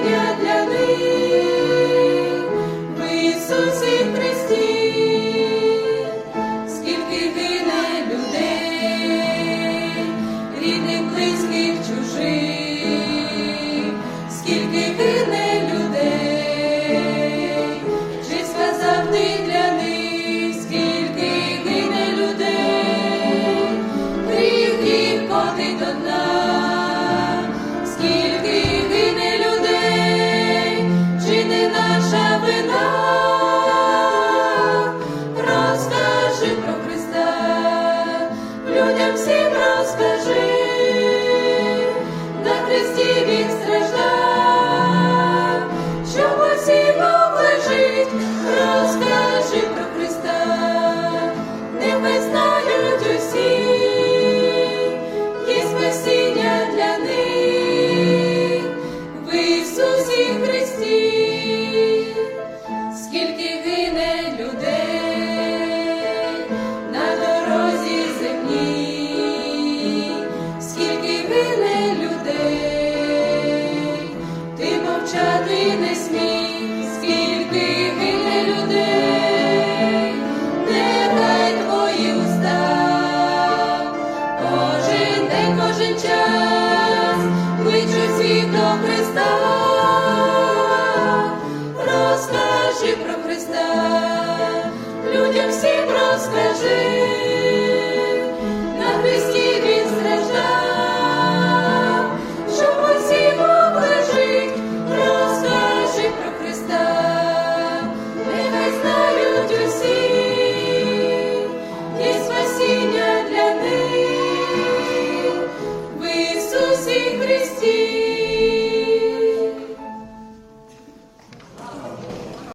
спасіння для них. всім розкажи. скільки гине людей, ти мовчати не смій, скільки гине людей, не дай твої уста, кожен день, кожен час, кличуть світ до Христа, розкажи про Христа, людям всім розкажи. На Христі.